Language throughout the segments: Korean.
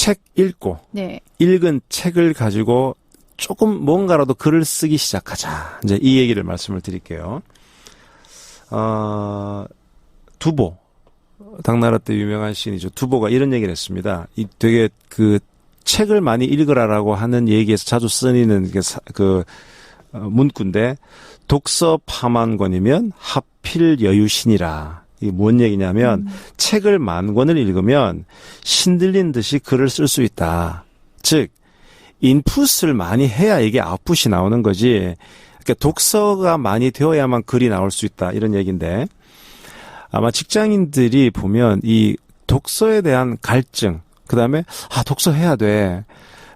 책 읽고 네. 읽은 책을 가지고 조금 뭔가라도 글을 쓰기 시작하자. 이제 이 얘기를 말씀을 드릴게요. 어, 두보. 당나라 때 유명한 시인이죠. 두보가 이런 얘기를 했습니다. 이 되게 그 책을 많이 읽으라라고 하는 얘기에서 자주 쓰이는 그, 사- 그 어, 문구인데 독서 파만권이면 하필 여유신이라. 이게 뭔 얘기냐면 책을 만 권을 읽으면 신들린 듯이 글을 쓸 수 있다. 즉 인풋을 많이 해야 이게 아웃풋이 나오는 거지. 그러니까 독서가 많이 되어야만 글이 나올 수 있다 이런 얘기인데 아마 직장인들이 보면 이 독서에 대한 갈증 그다음에 아 독서 해야 돼.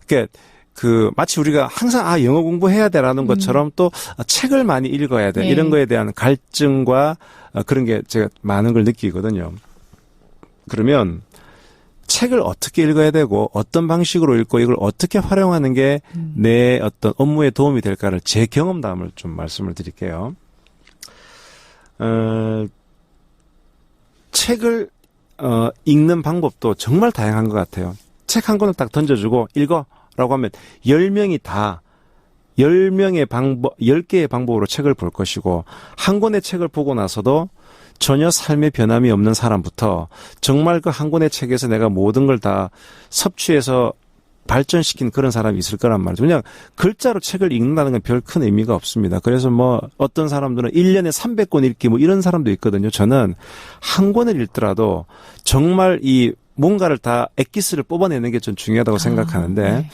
그러니까 그 마치 우리가 항상 아 영어 공부해야 돼라는 것처럼 또 아, 책을 많이 읽어야 돼 네. 이런 거에 대한 갈증과 어, 그런 게 제가 많은 걸 느끼거든요. 그러면 책을 어떻게 읽어야 되고 어떤 방식으로 읽고 이걸 어떻게 활용하는 게 내 어떤 업무에 도움이 될까를 제 경험담을 좀 말씀을 드릴게요. 어, 책을 어, 읽는 방법도 정말 다양한 것 같아요. 책 한 권을 딱 던져주고 읽어라고 하면 10명이 다 10명의 방법, 10개의 방법으로 책을 볼 것이고 한 권의 책을 보고 나서도 전혀 삶의 변함이 없는 사람부터 정말 그 한 권의 책에서 내가 모든 걸 다 섭취해서 발전시킨 그런 사람이 있을 거란 말이죠. 그냥 글자로 책을 읽는다는 건 별 큰 의미가 없습니다. 그래서 뭐 어떤 사람들은 1년에 300권 읽기 뭐 이런 사람도 있거든요. 저는 한 권을 읽더라도 정말 이 뭔가를 다 엑기스를 뽑아내는 게 좀 중요하다고 생각하는데 네.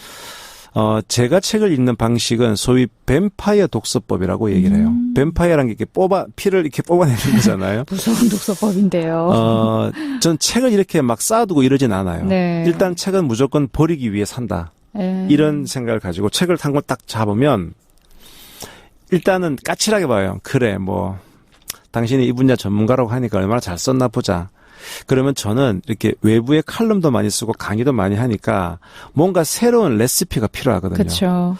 어, 제가 책을 읽는 방식은 소위 뱀파이어 독서법이라고 얘기를 해요. 음. 뱀파이어라는 게 이렇게 뽑아, 피를 이렇게 뽑아내는 거잖아요. 무서운 독서법인데요. 어, 전 책을 이렇게 막 쌓아두고 이러진 않아요. 네. 일단 책은 무조건 버리기 위해 산다. 네. 이런 생각을 가지고 책을 한 권 딱 잡으면 일단은 까칠하게 봐요. 그래, 뭐, 당신이 이 분야 전문가라고 하니까 얼마나 잘 썼나 보자. 그러면 저는 이렇게 외부의 칼럼도 많이 쓰고 강의도 많이 하니까 뭔가 새로운 레시피가 필요하거든요. 그렇죠.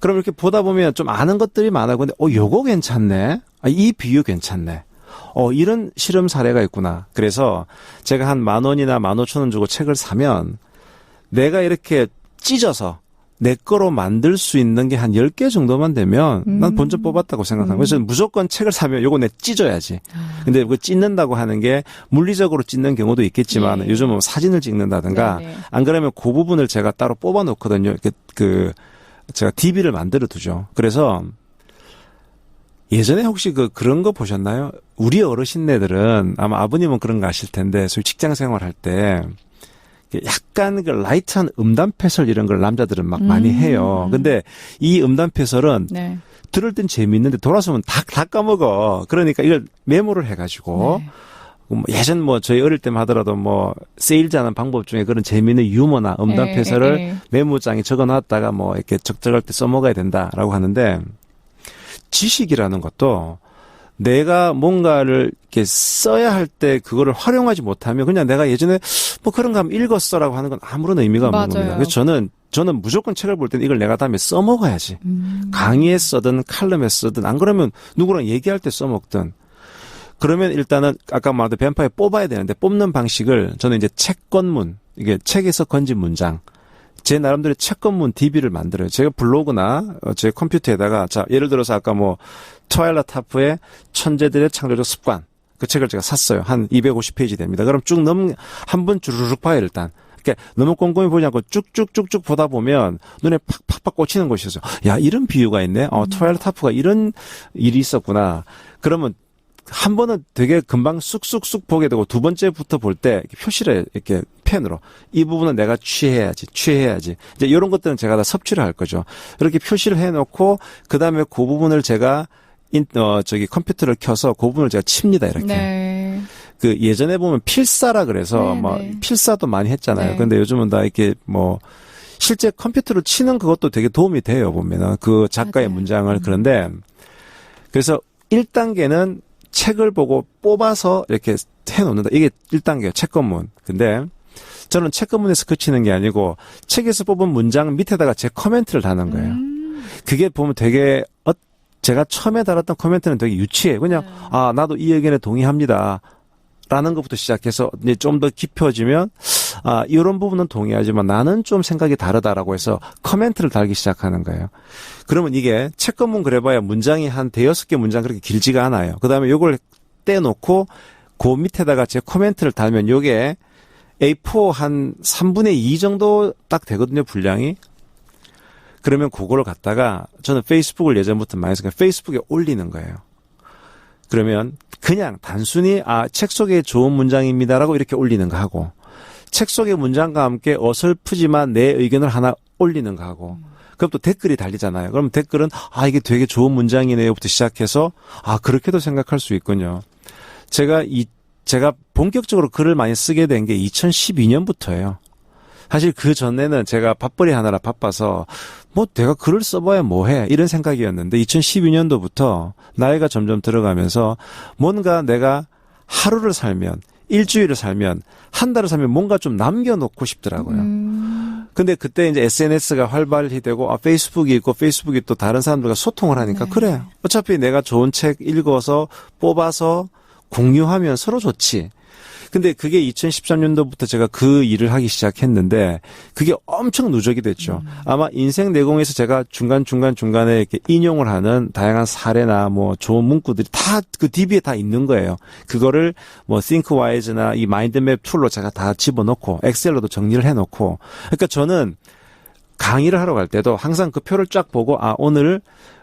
그럼 이렇게 보다 보면 좀 아는 것들이 많아. 근데, 어, 요거 괜찮네. 아, 이 비유 괜찮네. 어, 이런 실험 사례가 있구나. 그래서 제가 한 만 원이나 만 오천 원 주고 책을 사면 내가 이렇게 찢어서 내 거로 만들 수 있는 게 한 10개 정도만 되면 난 음. 본전 뽑았다고 생각합니다. 그래서 무조건 책을 사면 요거 내 찢어야지. 아. 근데 그 찢는다고 하는 게 물리적으로 찢는 경우도 있겠지만 예. 요즘은 뭐 사진을 찍는다든가 네네. 안 그러면 그 부분을 제가 따로 뽑아 놓거든요. 그, 그 제가 DB를 만들어 두죠. 그래서 예전에 혹시 그 그런 거 보셨나요? 우리 어르신네들은 아마 아버님은 그런 거 아실 텐데 소위 직장 생활할 때 약간 그 라이트한 음담 패설 이런 걸 남자들은 막 많이 음. 해요. 근데 이 음담 패설은 네. 들을 땐 재미있는데 돌아서면 다, 다 까먹어. 그러니까 이걸 메모를 해가지고 네. 뭐 예전 뭐 저희 어릴 때만 하더라도 뭐 세일자는 방법 중에 그런 재미있는 유머나 음담 예, 패설을 예, 예. 메모장에 적어놨다가 뭐 이렇게 적절할 때 써먹어야 된다라고 하는데 지식이라는 것도 내가 뭔가를 이렇게 써야 할 때 그거를 활용하지 못하면 그냥 내가 예전에 뭐 그런 거 하면 읽었어라고 하는 건 아무런 의미가 없는 맞아요. 겁니다. 그래서 저는 저는 무조건 책을 볼 때는 이걸 내가 다음에 써먹어야지. 음. 강의에 쓰든 칼럼에 쓰든 안 그러면 누구랑 얘기할 때 써먹든 그러면 일단은 아까 말한 뱀파에 뽑아야 되는데 뽑는 방식을 저는 이제 책건문 이게 책에서 건진 문장 제 나름대로 책건문 DB를 만들어요. 제가 블로그나 어, 제 컴퓨터에다가 자 예를 들어서 아까 뭐 트와일라 타프의 천재들의 창조적 습관 그 책을 제가 샀어요. 한 250페이지 됩니다. 그럼 쭉 넘 한 번 주르륵 봐요 일단. 그러니까 너무 꼼꼼히 보지 않고 쭉쭉쭉쭉 보다 보면 눈에 팍팍팍 꽂히는 것이 있어요. 야 이런 비유가 있네. 어 트와일라 타프가 이런 일이 있었구나. 그러면 한 번은 되게 금방 쑥쑥쑥 보게 되고 두 번째부터 볼 때 표시를 이렇게 펜으로 이 부분은 내가 취해야지 취해야지 이제 이런 것들은 제가 다 섭취를 할 거죠 이렇게 표시를 해놓고 그 다음에 그 부분을 제가 인, 어, 저기 컴퓨터를 켜서 그 부분을 제가 칩니다 이렇게 네. 그 예전에 보면 필사라 그래서 네, 뭐 네. 필사도 많이 했잖아요. 네. 근데 요즘은 다 이렇게 뭐 실제 컴퓨터로 치는 그것도 되게 도움이 돼요 보면은 그 작가의 맞아요. 문장을 음. 그런데 그래서 1단계는 책을 보고 뽑아서 이렇게 해놓는다. 이게 1단계예요. 책건문. 근데 저는 책건문에서 그치는 게 아니고 책에서 뽑은 문장 밑에다가 제 코멘트를 다는 거예요. 음. 그게 보면 되게 어, 제가 처음에 달았던 코멘트는 되게 유치해. 그냥 네. 아 나도 이 의견에 동의합니다. 라는 것부터 시작해서 이제 좀 더 깊어지면 아, 이런 부분은 동의하지만 나는 좀 생각이 다르다라고 해서 커멘트를 달기 시작하는 거예요. 그러면 이게 채권문 그래봐야 문장이 한 대여섯 개 문장 그렇게 길지가 않아요. 그 다음에 요걸 떼놓고 그 밑에다가 제 코멘트를 달면 요게 A4 한 3분의 2 정도 딱 되거든요, 분량이. 그러면 그거를 갖다가 저는 페이스북을 예전부터 많이 했으니까 페이스북에 올리는 거예요. 그러면 그냥 단순히 아, 책 속에 좋은 문장입니다라고 이렇게 올리는 거 하고 책 속의 문장과 함께 어설프지만 내 의견을 하나 올리는 거 하고 그럼 또 댓글이 달리잖아요. 그럼 댓글은 아, 이게 되게 좋은 문장이네요부터 시작해서 아, 그렇게도 생각할 수 있군요. 제가 이 제가 본격적으로 글을 많이 쓰게 된 게 2012년부터예요. 사실 그 전에는 제가 밥벌이 하느라 바빠서 뭐 내가 글을 써봐야 뭐해 이런 생각이었는데 2012년도부터 나이가 점점 들어가면서 뭔가 내가 하루를 살면 일주일을 살면 한 달을 살면 뭔가 좀 남겨놓고 싶더라고요. 음, 근데 그때 이제 SNS가 활발히 되고 아 페이스북이 있고 페이스북이 또 다른 사람들과 소통을 하니까 네. 그래 어차피 내가 좋은 책 읽어서 뽑아서 공유하면 서로 좋지. 근데 그게 2013년도부터 제가 그 일을 하기 시작했는데 그게 엄청 누적이 됐죠. 아마 인생 내공에서 제가 중간 중간 중간에 이렇게 인용을 하는 다양한 사례나 뭐 좋은 문구들이 다 그 DB에 다 있는 거예요. 그거를 뭐 ThinkWise나 이 마인드맵 툴로 제가 다 집어넣고 엑셀로도 정리를 해놓고 그러니까 저는 강의를 하러 갈 때도 항상 그 표를 쫙 보고 아 오늘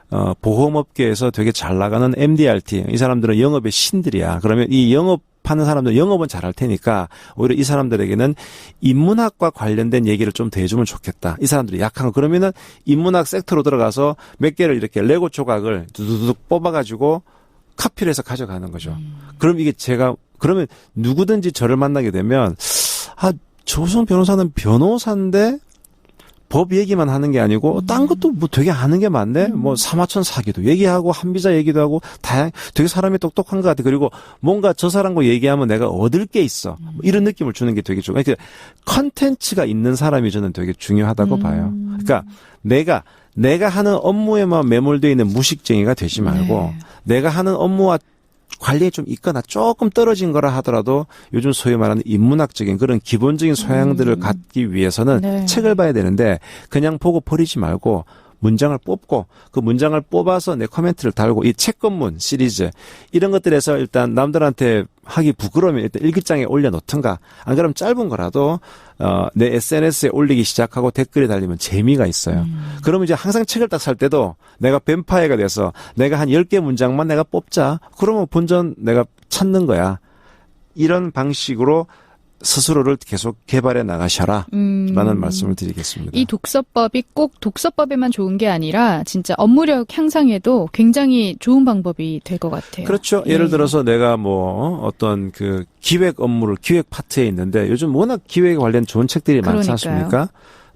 어 보험업계에서 되게 잘 나가는 MDRT 이 사람들은 영업의 신들이야. 그러면 이 영업 하는 사람들 영업은 잘할 테니까 오히려 이 사람들에게는 인문학과 관련된 얘기를 좀더 해주면 좋겠다. 이 사람들이 약한 거 그러면은 인문학 섹터로 들어가서 몇 개를 이렇게 레고 조각을 두두둑 뽑아가지고 카피를 해서 가져가는 거죠. 그럼 이게 제가 그러면 누구든지 저를 만나게 되면 아 조선 변호사는 변호사인데 법 얘기만 하는 게 아니고 딴 것도 뭐 되게 아는 게 많네. 뭐 사마천 사기도 얘기하고 한비자 얘기도 하고 다양 되게 사람이 똑똑한 것 같아. 그리고 뭔가 저 사람과 얘기하면 내가 얻을 게 있어. 뭐 이런 느낌을 주는 게 되게 좋아. 그러니까 컨텐츠가 있는 사람이 저는 되게 중요하다고 봐요. 그러니까 내가 내가 하는 업무에만 매몰되어 있는 무식쟁이가 되지 말고 내가 하는 업무와 관리에 좀 있거나 조금 떨어진 거라 하더라도 요즘 소위 말하는 인문학적인 그런 기본적인 소양들을 갖기 위해서는 네. 책을 봐야 되는데 그냥 보고 버리지 말고 문장을 뽑고 그 문장을 뽑아서 내 코멘트를 달고 이 책건문 시리즈 이런 것들에서 일단 남들한테 하기 부끄러우면 일단 일기장에 올려놓든가 안 그러면 짧은 거라도 어, 내 SNS에 올리기 시작하고 댓글이 달리면 재미가 있어요. 그러면 이제 항상 책을 딱 살 때도 내가 뱀파이어가 돼서 내가 한 10개 문장만 내가 뽑자. 그러면 본전 내가 찾는 거야. 이런 방식으로 스스로를 계속 개발해 나가셔라. 음. 라는 말씀을 드리겠습니다. 이 독서법이 꼭 독서법에만 좋은 게 아니라 진짜 업무력 향상에도 굉장히 좋은 방법이 될 것 같아요. 그렇죠. 예. 예를 들어서 내가 뭐 어떤 그 기획 업무를 기획 파트에 있는데 요즘 워낙 기획에 관련 좋은 책들이 많지 그러니까요. 않습니까?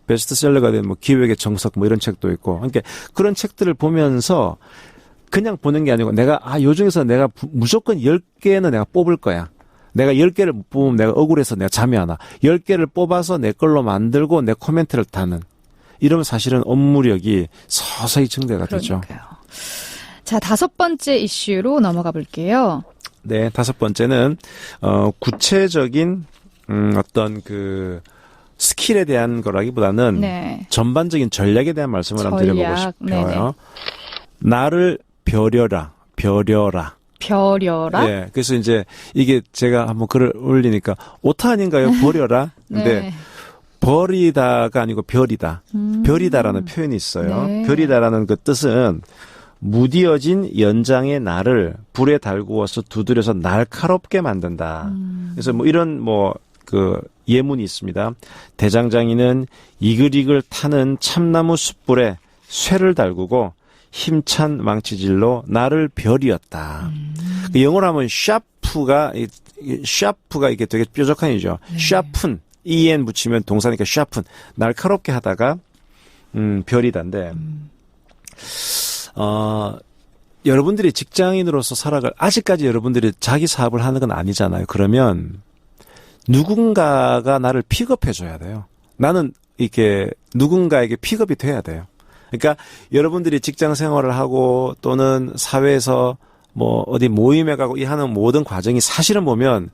베스트셀러가 된 뭐 기획의 정석 뭐 이런 책도 있고. 그러니까 그런 책들을 보면서 그냥 보는 게 아니고 내가 아, 요 중에서 내가 부- 무조건 10개는 내가 뽑을 거야. 내가 10개를 못 뽑으면 내가 억울해서 내가 잠이 안 와. 10개를 뽑아서 내 걸로 만들고 내 코멘트를 다는. 이러면 사실은 업무력이 서서히 증대가 되죠. 그러니까요. 자, 다섯 번째 이슈로 넘어가 볼게요. 네, 다섯 번째는 어 구체적인 음 어떤 그 스킬에 대한 거라기보다는 네. 전반적인 전략에 대한 말씀을 한번 드려보고 전략, 싶어요. 네네. 나를 벼려라, 벼려라. 벼려라? 네, 그래서 이제 이게 제가 한번 글을 올리니까 오타 아닌가요? 버려라. 근데 네. 버리다가 아니고 별이다. 음. 별이다라는 표현이 있어요. 네. 별이다라는 그 뜻은 무디어진 연장의 날을 불에 달구어서 두드려서 날카롭게 만든다. 음. 그래서 뭐 이런 뭐 그 예문이 있습니다. 대장장이는 이글이글 타는 참나무 숯불에 쇠를 달구고 힘찬 망치질로 나를 별이었다. 그 영어로 하면 샤프가 샤프가 이게 되게 뾰족한 이죠. 샤픈 en 붙이면 동사니까 샤픈 날카롭게 하다가 음 별이다인데 어 여러분들이 직장인으로서 살아갈 아직까지 여러분들이 자기 사업을 하는 건 아니잖아요. 그러면 누군가가 나를 픽업해 줘야 돼요. 나는 이렇게 누군가에게 픽업이 돼야 돼요. 그러니까 여러분들이 직장 생활을 하고 또는 사회에서 뭐 어디 모임에 가고 이 하는 모든 과정이 사실은 보면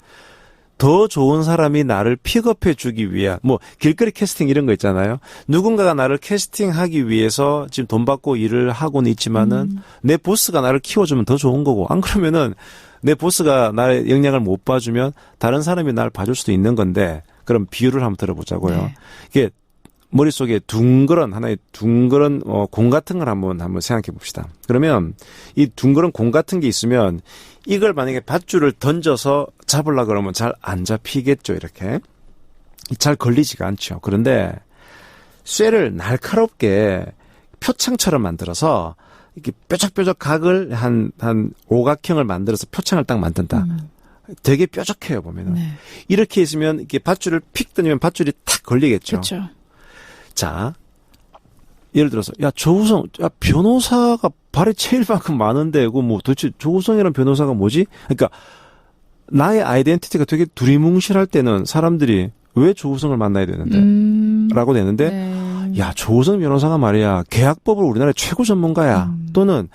더 좋은 사람이 나를 픽업해 주기 위한 뭐 길거리 캐스팅 이런 거 있잖아요. 누군가가 나를 캐스팅하기 위해서 지금 돈 받고 일을 하고는 있지만은 내 보스가 나를 키워주면 더 좋은 거고 안 그러면은 내 보스가 나의 역량을 못 봐주면 다른 사람이 나를 봐줄 수도 있는 건데 그럼 비유를 한번 들어보자고요. 네. 이게 머릿속에 둥그런 하나의 둥그런 어, 공 같은 걸 한번 한번 생각해 봅시다. 그러면 이 둥그런 공 같은 게 있으면 이걸 만약에 밧줄을 던져서 잡으려 그러면 잘 안 잡히겠죠, 이렇게. 잘 걸리지가 않죠. 그런데 쇠를 날카롭게 표창처럼 만들어서 이렇게 뾰족뾰족 각을 한, 한 오각형을 만들어서 표창을 딱 만든다. 음. 되게 뾰족해요, 보면은. 네. 이렇게 있으면 이렇게 밧줄을 픽 던지면 밧줄이 탁 걸리겠죠. 그렇죠. 자, 예를 들어서, 야, 조우성, 야, 변호사가 발이 체일만큼 많은데, 그 뭐, 도대체 조우성이라는 변호사가 뭐지? 그러니까, 나의 아이덴티티가 되게 두리뭉실할 때는 사람들이 왜 조우성을 만나야 되는데? 음. 라고 되는데, 네. 야, 조우성 변호사가 말이야, 계약법을 우리나라의 최고 전문가야. 음. 또는,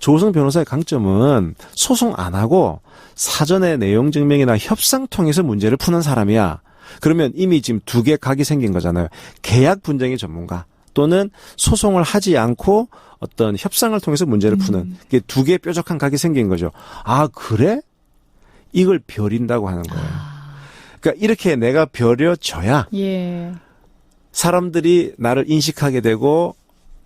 조우성 변호사의 강점은 소송 안 하고, 사전에 내용 증명이나 협상 통해서 문제를 푸는 사람이야. 그러면 이미 지금 두 개 각이 생긴 거잖아요. 계약 분쟁의 전문가 또는 소송을 하지 않고 어떤 협상을 통해서 문제를 푸는 이게 두 개의 뾰족한 각이 생긴 거죠. 아 그래? 이걸 벼린다고 하는 거예요. 그러니까 이렇게 내가 벼려져야 예. 사람들이 나를 인식하게 되고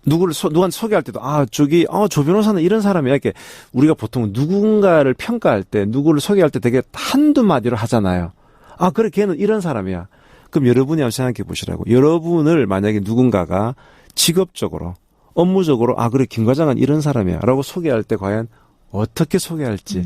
누구를 소, 누구한테 소개할 때도 아 저기 어저 변호사는 이런 사람이야 이렇게 우리가 보통 누군가를 평가할 때 누구를 소개할 때 되게 한두 마디로 하잖아요. 아 그래 걔는 이런 사람이야. 그럼 여러분이 한번 생각해 보시라고. 여러분을 만약에 누군가가 직업적으로 업무적으로 아 그래 김 과장은 이런 사람이야 라고 소개할 때 과연 어떻게 소개할지.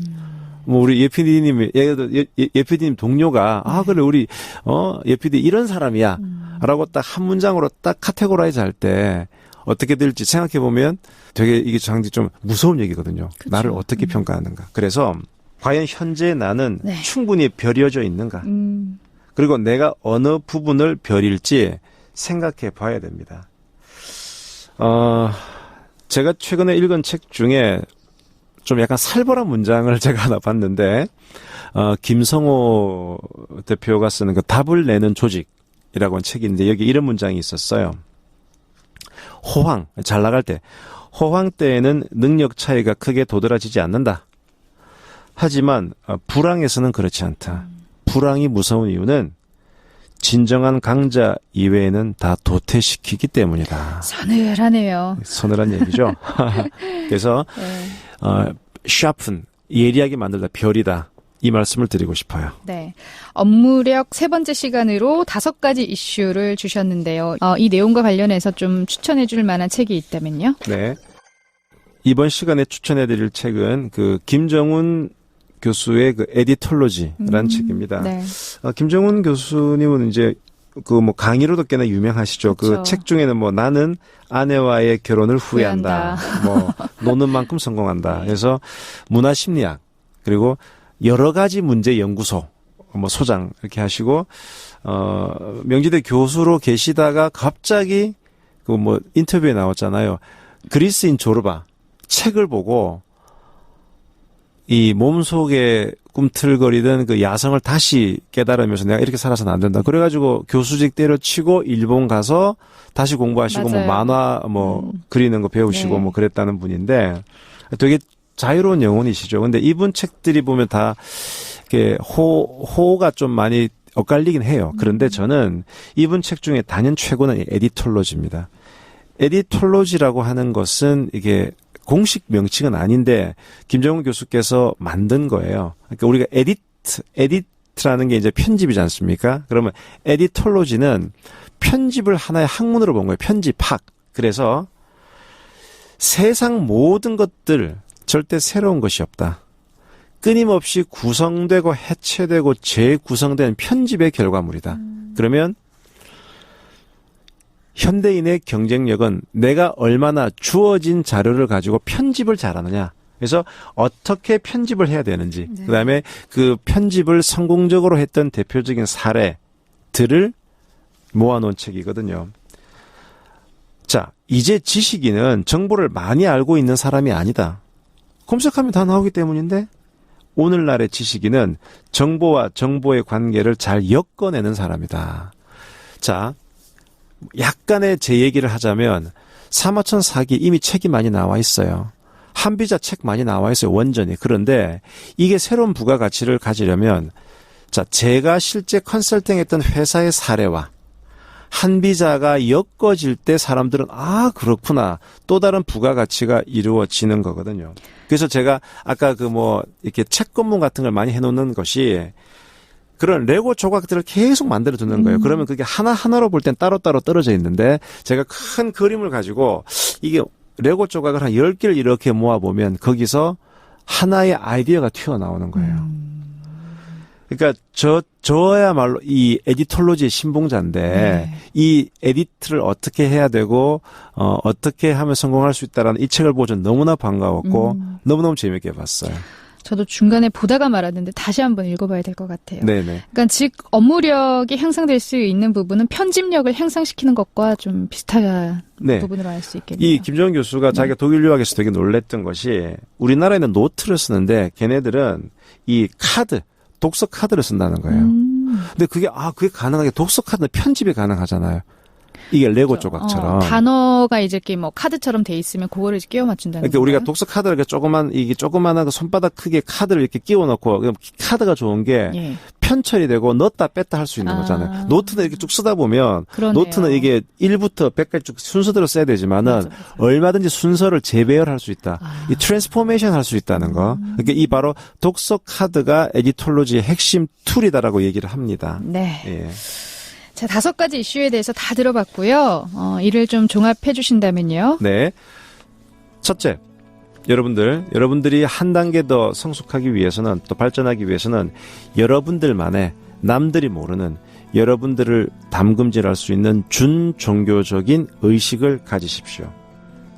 뭐 우리 예피디님이 예를 들어 예, 예, 예피디님 동료가 아 그래 우리 어 예피디 이런 사람이야라고 딱 한 문장으로 딱 카테고라이즈 할 때 어떻게 될지 생각해 보면 되게 이게 장지 좀 무서운 얘기거든요. 그쵸. 나를 어떻게 평가하는가. 그래서 과연 현재 나는 네. 충분히 벼려져 있는가. 음. 그리고 내가 어느 부분을 벼릴지 생각해 봐야 됩니다. 어, 제가 최근에 읽은 책 중에 좀 약간 살벌한 문장을 제가 하나 봤는데, 어, 김성호 대표가 쓰는 그 답을 내는 조직이라고 하는 책인데, 여기 이런 문장이 있었어요. 호황, 잘 나갈 때, 호황 때에는 능력 차이가 크게 도드라지지 않는다. 하지만, 어, 불황에서는 그렇지 않다. 불황이 무서운 이유는 진정한 강자 이외에는 다 도태시키기 때문이다. 서늘하네요. 서늘한 얘기죠. 그래서 네. 어, 샤픈 예리하게 만들다 별이다 이 말씀을 드리고 싶어요. 네. 업무력 세 번째 시간으로 다섯 가지 이슈를 주셨는데요. 어, 이 내용과 관련해서 좀 추천해 줄 만한 책이 있다면요? 네. 이번 시간에 추천해 드릴 책은 그 김정훈 교수의 그 에디톨로지라는 음, 책입니다. 네. 어, 김정훈 교수님은 이제 그 뭐 강의로도 꽤나 유명하시죠. 그. 책 중에는 뭐 나는 아내와의 결혼을 후회한다. 뭐 노는 만큼 성공한다. 네. 그래서 문화 심리학 그리고 여러 가지 문제 연구소 뭐 소장 이렇게 하시고 어 명지대 교수로 계시다가 갑자기 그 뭐 인터뷰에 나왔잖아요. 그리스인 조르바 책을 보고 이 몸속에 꿈틀거리던 그 야성을 다시 깨달으면서 내가 이렇게 살아서는 안 된다. 그래가지고 교수직 때려치고 일본 가서 다시 공부하시고 뭐 맞아요. 만화 뭐 음. 그리는 거 배우시고 네. 뭐 그랬다는 분인데 되게 자유로운 영혼이시죠. 근데 이분 책들이 보면 다 이렇게 호 호가 좀 많이 엇갈리긴 해요. 그런데 저는 이분 책 중에 단연 최고는 이 에디톨로지입니다. 에디톨로지라고 하는 것은 이게 공식 명칭은 아닌데 김정은 교수께서 만든 거예요. 그러니까 우리가 에디트 에디트라는 게 이제 편집이지 않습니까? 그러면 에디톨로지는 편집을 하나의 학문으로 본 거예요. 편집학. 그래서 세상 모든 것들 절대 새로운 것이 없다. 끊임없이 구성되고 해체되고 재구성된 편집의 결과물이다. 그러면 현대인의 경쟁력은 내가 얼마나 주어진 자료를 가지고 편집을 잘하느냐. 그래서 어떻게 편집을 해야 되는지, 네. 그 다음에 그 편집을 성공적으로 했던 대표적인 사례들을 모아놓은 책이거든요. 자, 이제 지식인은 정보를 많이 알고 있는 사람이 아니다. 검색하면 다 나오기 때문인데 오늘날의 지식인은 정보와 정보의 관계를 잘 엮어내는 사람이다. 자, 약간의 제 얘기를 하자면 사마천 사기 이미 책이 많이 나와 있어요. 한비자 책 많이 나와 있어요. 원전이. 그런데 이게 새로운 부가가치를 가지려면 자, 제가 실제 컨설팅 했던 회사의 사례와 한비자가 엮어질 때 사람들은 아 그렇구나 또 다른 부가가치가 이루어지는 거거든요. 그래서 제가 아까 그 뭐 이렇게 책 건문 같은 걸 많이 해놓는 것이 그런 레고 조각들을 계속 만들어 두는 거예요. 그러면 그게 하나 하나로 볼 땐 따로따로 떨어져 있는데 제가 큰 그림을 가지고 이게 레고 조각을 한 10개를 이렇게 모아 보면 거기서 하나의 아이디어가 튀어나오는 거예요. 그러니까 저 저야말로 이 에디톨로지의 신봉자인데 네. 이 에디트를 어떻게 해야 되고 어 어떻게 하면 성공할 수 있다라는 이 책을 보고 전 너무나 반가웠고 음. 너무너무 재밌게 봤어요. 저도 중간에 보다가 말았는데 다시 한번 읽어봐야 될 것 같아요. 네, 네. 그러니까 즉 업무력이 향상될 수 있는 부분은 편집력을 향상시키는 것과 좀 비슷한 네. 부분으로 알 수 있겠네요. 이 김정은 교수가 자기가 독일 유학에서 되게 놀랬던 것이 우리나라에는 노트를 쓰는데 걔네들은 이 카드 독서 카드를 쓴다는 거예요. 음, 근데 그게 아 그게 가능하게 독서 카드 편집이 가능하잖아요. 이게 레고 조각처럼. 어, 단어가 이제 이렇게 뭐 카드처럼 돼 있으면 그거를 이제 끼워 맞춘다는 그러니까 우리가? 독서 카드를 이렇게 조그만 이게 조그만한 그 손바닥 크기의 카드를 이렇게 끼워 넣고 카드가 좋은 게 예. 편철이 되고 넣었다 뺐다 할 수 있는 아. 거잖아요. 노트는 이렇게 쭉 쓰다 보면 그러네요. 노트는 이게 1부터 100까지 쭉 순서대로 써야 되지만은 맞아, 맞아. 얼마든지 순서를 재배열할 수 있다. 아. 이 트랜스포메이션 할 수 있다는 거. 음. 그러니까 이 바로 독서 카드가 에디톨로지의 핵심 툴이다라고 얘기를 합니다. 네. 예. 자, 다섯 가지 이슈에 대해서 다 들어봤고요. 어, 이를 좀 종합해 주신다면요. 네. 첫째. 여러분들, 여러분들이 한 단계 더 성숙하기 위해서는 또 발전하기 위해서는 여러분들만의 남들이 모르는 여러분들을 담금질할 수 있는 준종교적인 의식을 가지십시오.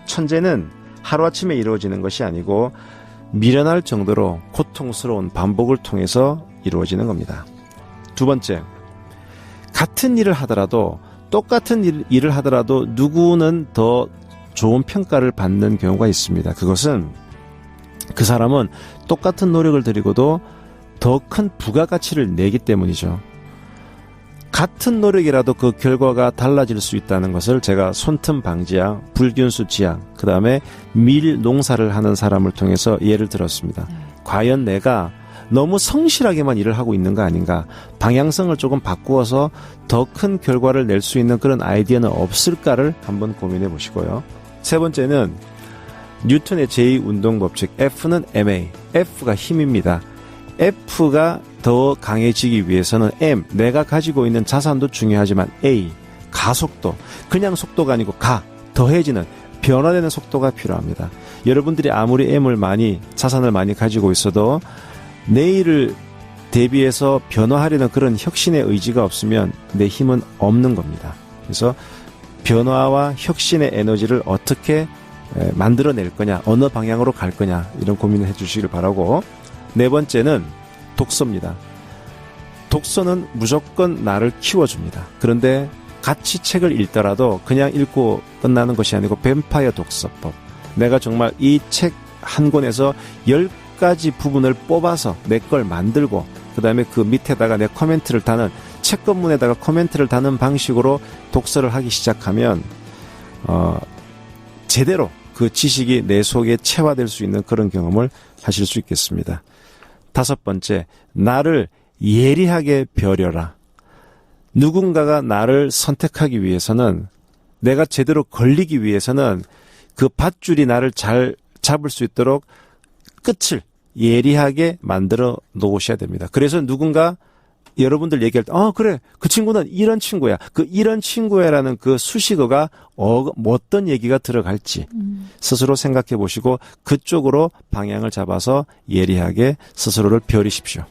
천재는 하루아침에 이루어지는 것이 아니고 미련할 정도로 고통스러운 반복을 통해서 이루어지는 겁니다. 두 번째, 같은 일을 하더라도 똑같은 일, 일을 하더라도 누구는 더 좋은 평가를 받는 경우가 있습니다. 그것은 그 사람은 똑같은 노력을 들이고도 더 큰 부가가치를 내기 때문이죠. 같은 노력이라도 그 결과가 달라질 수 있다는 것을 제가 손틈 방지약, 불균수 지약, 그 다음에 밀 농사를 하는 사람을 통해서 예를 들었습니다. 과연 내가 너무 성실하게만 일을 하고 있는 거 아닌가? 방향성을 조금 바꾸어서 더 큰 결과를 낼 수 있는 그런 아이디어는 없을까를 한번 고민해 보시고요. 세 번째는 뉴턴의 제2 운동 법칙 F는 MA, F가 힘입니다. F가 더 강해지기 위해서는 M, 내가 가지고 있는 자산도 중요하지만 A, 가속도, 그냥 속도가 아니고 가, 더해지는 변화되는 속도가 필요합니다. 여러분들이 아무리 M을 많이, 자산을 많이 가지고 있어도 내일을 대비해서 변화하려는 그런 혁신의 의지가 없으면 내 힘은 없는 겁니다. 그래서 변화와 혁신의 에너지를 어떻게 에, 만들어낼 거냐, 어느 방향으로 갈 거냐, 이런 고민을 해 주시길 바라고. 네 번째는 독서입니다. 독서는 무조건 나를 키워줍니다. 그런데 같이 책을 읽더라도 그냥 읽고 끝나는 것이 아니고 뱀파이어 독서법. 내가 정말 이 책 한 권에서 열 가지 부분을 뽑아서 내 걸 만들고 그 다음에 그 밑에다가 내 코멘트를 다는 책건문에다가 코멘트를 다는 방식으로 독서를 하기 시작하면 어 제대로 그 지식이 내 속에 체화될 수 있는 그런 경험을 하실 수 있겠습니다. 다섯 번째, 나를 예리하게 벼려라. 누군가가 나를 선택하기 위해서는 내가 제대로 걸리기 위해서는 그 밧줄이 나를 잘 잡을 수 있도록 끝을 예리하게 만들어 놓으셔야 됩니다. 그래서 누군가 여러분들 얘기할 때, 어, 그래. 그 친구는 이런 친구야. 그 이런 친구야라는 그 수식어가 어, 뭐 어떤 얘기가 들어갈지 스스로 생각해 보시고 그쪽으로 방향을 잡아서 예리하게 스스로를 벼리십시오.